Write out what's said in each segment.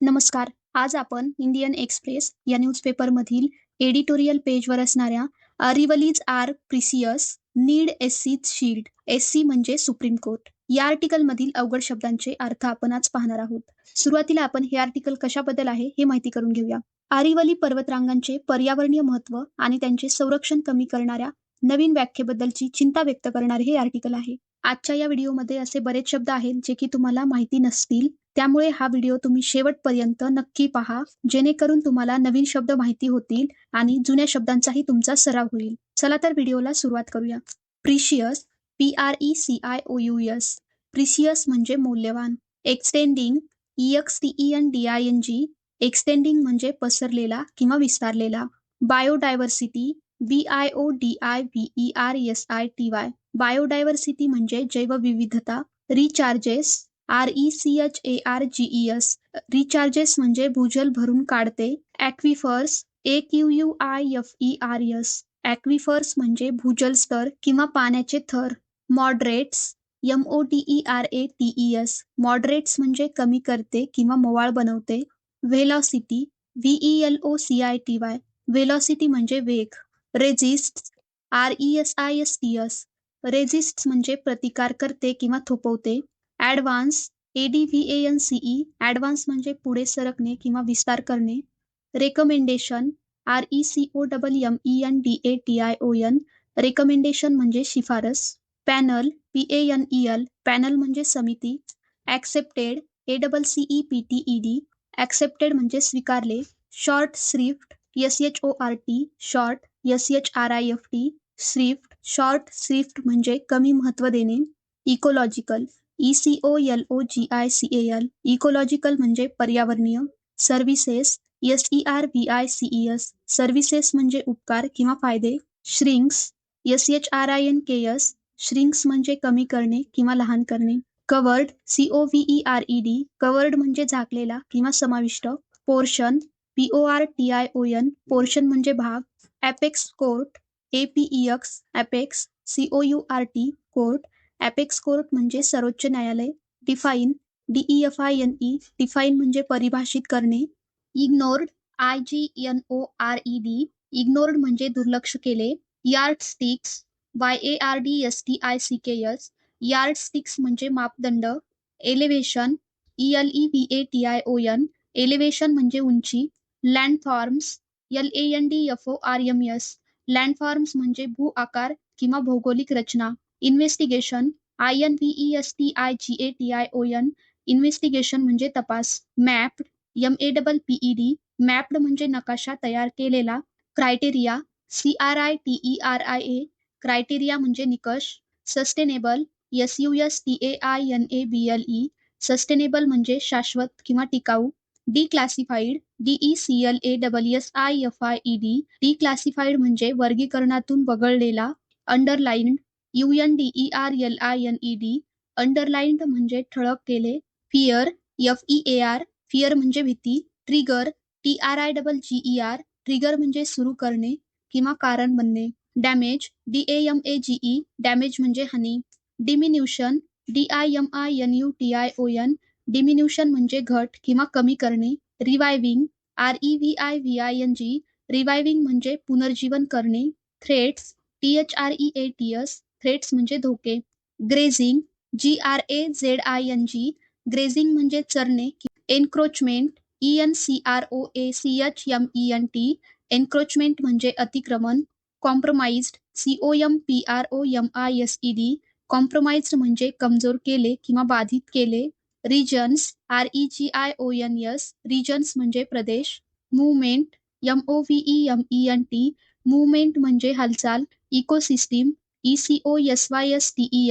नमस्कार. आज आपण इंडियन एक्सप्रेस या न्यूजपेपरमधील एडिटोरियल पेजवर असणाऱ्या रिवलीज आर प्रिसियस नीड एससीज शील्ड एससी म्हणजे सुप्रीम कोर्ट. या आर्टिकलमधील अवघड शब्दांचे अर्थ आपण आज पाहणार आहोत. सुरुवातीला आपण हे आर्टिकल कशाबद्दल आहे हे माहिती करून घेऊया. आरिवली पर्वतरांगांचे पर्यावरणीय महत्त्व आणि त्यांचे संरक्षण कमी करणाऱ्या नवीन व्याख्येबद्दलची चिंता व्यक्त करणारे हे आर्टिकल आहे. आजच्या या व्हिडिओमध्ये असे बरेच शब्द आहेत जे की तुम्हाला माहिती नसतील. त्यामुळे हा व्हिडिओ तुम्ही शेवटपर्यंत नक्की पहा. जेणेकरून तुम्हाला नवीन शब्द माहिती होतील आणि जुन्या शब्दांचाही तुमचा सराव होईल. चला तर व्हिडिओला सुरुवात करूया. Precious P R E C I O U S precious म्हणजे मौल्यवान. Extending E X T E N D I N G extending म्हणजे पसरलेला किंवा विस्तारलेला. Biodiversity B I O D I V E R S I T Y biodiversity म्हणजे जैवविविधता. Recharges R E C H A R G E S recharges म्हणजे भूजल भरून काढते. Aquifers A Q U I F E R S aquifers म्हणजे भूजल स्तर किंवा पाण्याचे थर. Moderates M O T E R A T E S moderates म्हणजे कमी करते किंवा मोवाळ बनवते. Velocity V E L O C I T Y velocity म्हणजे वेग. Resist R E S I S T S resist म्हणजे प्रतिकार करते किंवा थोपवते. Advance A D V A N C E advance म्हणजे पुढे सरकणे किंवा विस्तार करणे. Recommendation R E C O double M E N D A T I O N recommendation म्हणजे शिफारस. Panel P A N E L panel म्हणजे समिती. Accepted A double C E P T E D accepted म्हणजे स्वीकारले. Short swift S H O R T short S H R I F T swift short swift म्हणजे कमी महत्त्व देणे. Ecological E C O L O G I C A L ecological म्हणजे पर्यावरणीय services S E R V I C E S services म्हणजे उपकार किंवा फ़ायदे shrinks S H R I N K S shrinks म्हणजे कमी करणे किंवा लहान करणे covered C O V E R E D covered म्हणजे झाकलेला किंवा समाविष्ट portion P O R T I O N portion म्हणजे भाग apex court A P X apex C O U R T court apex court म्हणजे सर्वोच्च न्यायालय define E F I N E define म्हणजे परिभाषित करणे ignored I G N O R E D ignored म्हणजे दुर्लक्ष केले yardsticks Y A R D S T I C K S yardsticks म्हणजे मापदंड elevation E L E V A T I O N elevation म्हणजे उंची landforms L A N D F O R M S landforms म्हणजे भू आकार किंवा भौगोलिक रचना. Investigation I N V E S T I G A T I O N investigation म्हणजे तपास. Mapped M A double P E D mapped म्हणजे नकाशा तयार केलेला. Criteria C R I T E R I A criteria म्हणजे निकष. Sustainable S U S T A I N A B L E sustainable म्हणजे शाश्वत किंवा टिकाऊ. Declassified D E C L A double S I F I E D declassified म्हणजे वर्गीकरणातून वगळलेला. Underlined U N D E R L I N E D underlined म्हणजे ठळक केले fear F E A R fear म्हणजे भीती trigger T R I double G E R trigger म्हणजे सुरू करणे किंवा कारण बनणे. Damage D A M A G E damage म्हणजे हानी. Diminution D I M I N U T I O N diminution म्हणजे घट किंवा कमी करणे. Reviving R E V I V I N G reviving म्हणजे पुनर्जीवन करणे. Threats T H R E A T S threats म्हणजे धोके. Grazing G R A Z I N G grazing म्हणजे चरणे encroachment E N C R O A C H M E N T encroachment म्हणजे अतिक्रमण. Compromised C O M P R O M I S E D compromised म्हणजे कमज़ोर केले किंवा बाधित केले. Regions R E G I O N S regions म्हणजे प्रदेश. Movement M O V E M E N T movement म्हणजे हालचाल. Ecosystem E C O S Y S T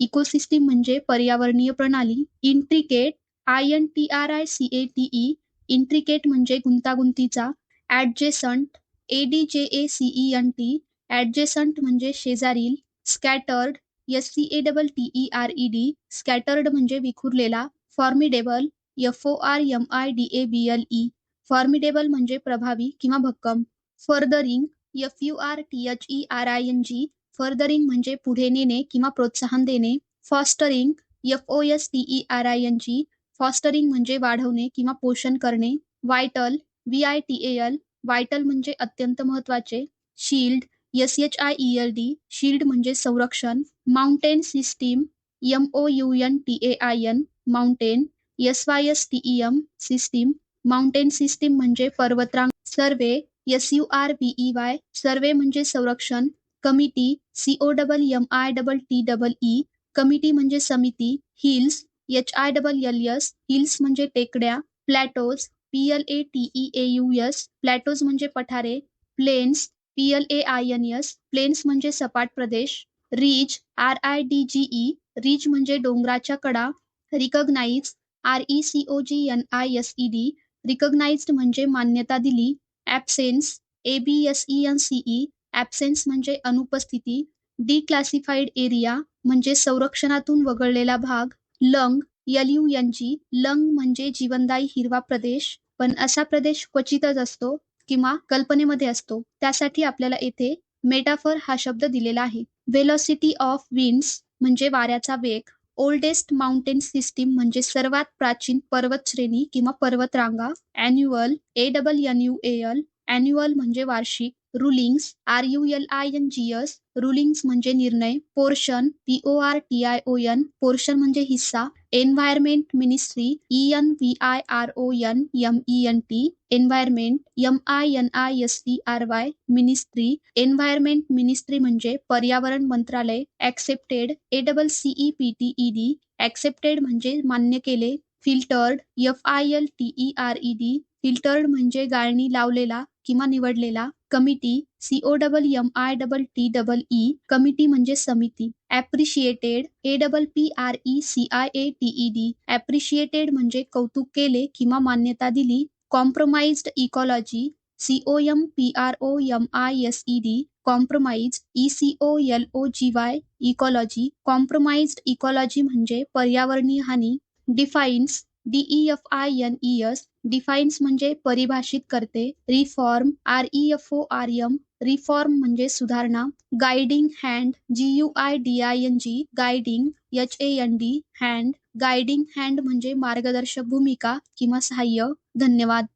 ecosystem म्हणजे पर्यावरणीय प्रणाली intricate I N T R I C A T E intricate म्हणजे गुंतागुंतीचा adjacent A D J A C E N T adjacent म्हणजे शेजारील scattered S C A double T E R E D scattered म्हणजे विखुरलेला formidable F O R M I D A B L E formidable म्हणजे प्रभावी किंवा भक्कम furthering F U R T H E R I N G furthering म्हणजे पुढे नेणे किंवा प्रोत्साहन देणे. Fostering F O S T E R I N G fostering म्हणजे वाढवणे किंवा पोषण करणे. Vital V I T A L vital म्हणजे अत्यंत महत्त्वाचे shield S H I E L D shield म्हणजे संरक्षण. Mountain system M O U N T A I N mountain. S Y S T E M system mountain system म्हणजे पर्वतरांग. Survey S U R B E Y survey म्हणजे संरक्षण. Committee C O double M I double T double E committee म्हणजे समिती hills H I double L S hills म्हणजे टेकड्या plateaus P L A T E A U S plateaus म्हणजे Pathare plains P L A I N S plains म्हणजे सपाट प्रदेश ridge R I D G E ridge म्हणजे डोंगराच्या कडा recognise R E C O G N I S E D recognised म्हणजे मान्यता दिली absence A B S E N C E absence म्हणजे अनुपस्थिती डिक्लासिफाईड area म्हणजे संरक्षणातून वगळलेला भाग लंग यलयू यू लंग म्हणजे जीवनदायी हिरवा प्रदेश पण असा प्रदेश क्वचितच असतो किंवा कल्पनेमध्ये असतो. त्यासाठी आपल्याला येथे मेटाफर हा शब्द दिलेला आहे. वेलॉसिटी ऑफ विंड्स म्हणजे वाऱ्याचा वेग. ओल्डेस्ट माउंटेन सिस्टीम म्हणजे सर्वात प्राचीन पर्वत श्रेणी किंवा पर्वतरांगा. Annual A double N U L annual म्हणजे वार्षिक. Rulings R U L I N G S rulings म्हणजे निर्णय portion P O R T I O N portion म्हणजे हिस्सा environment ministry E N V I R O N M E N T environment M I N I S T R Y ministry environment ministry म्हणजे पर्यावरण मंत्रालय accepted A double C E P T E D accepted म्हणजे मान्य केले filtered F I L T E R E D filtered म्हणजे गाळणी लावलेला किंवा निवडलेला committee C O double M I double T double E committee म्हणजे समिती. Appreciated A double P R E C I A T E D appreciated म्हणजे कौतुक केले किंवा मान्यता दिली. Compromised ecology C O M P R O M I S E D compromise E C O L O G Y ecology compromised ecology म्हणजे पर्यावरणीय हानी. Defines D E F N E S म्हणजे परिभाषित करते. Reform R E F O R M reform म्हणजे सुधारणा. Guiding hand G U I D I N G guiding H A N D hand guiding hand म्हणजे मार्गदर्शक भूमिका किंवा सहाय्य. धन्यवाद.